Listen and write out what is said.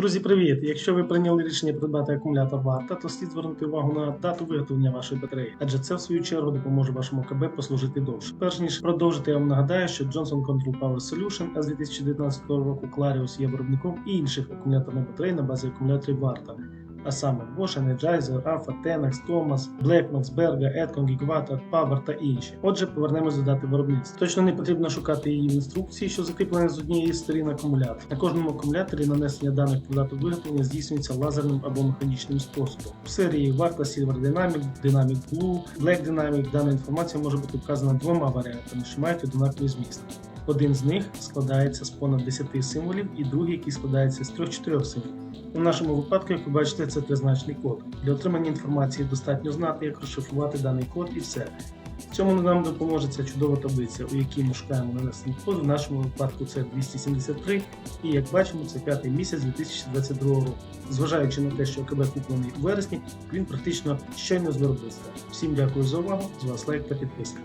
Друзі, привіт! Якщо ви прийняли рішення придбати акумулятор варта, то слід звернути увагу на дату виготовлення вашої батареї, адже це в свою чергу допоможе вашому КБ послужити довше. Перш ніж продовжити, я вам нагадаю, що Johnson Control Power Solution, а з 2019 року Clarius є виробником інших акумуляторних батарей на базі акумуляторів варта. А саме Bosch, Energizer, Alpha, Tenax, Thomas, Blackmax, Berga, Edcon, Gigawatt, Power та інші. Отже, повернемось до дати виробництва. Точно не потрібно шукати її в інструкції, що закріплена з однієї сторін акумулятора. На кожному акумуляторі нанесення даних про дату виготовлення здійснюється лазерним або механічним способом. В серії Varta Silver Dynamic, Dynamic Blue, Black Dynamic дана інформація може бути вказана двома варіантами, що мають однаковий зміст. Один з них складається з понад 10 символів, і другий, який складається з 3-4 символів. У нашому випадку, як ви бачите, це тризначний код. Для отримання інформації достатньо знати, як розшифрувати даний код і все. В цьому нам допоможе ця чудова таблиця, у якій ми шукаємо нанесений код. В нашому випадку це 273, і як бачимо, це п'ятий місяць 2022 року. Зважаючи на те, що КБ куплений у вересні, він практично щойно з виробництва. Всім дякую за увагу. З вас лайк та підписка.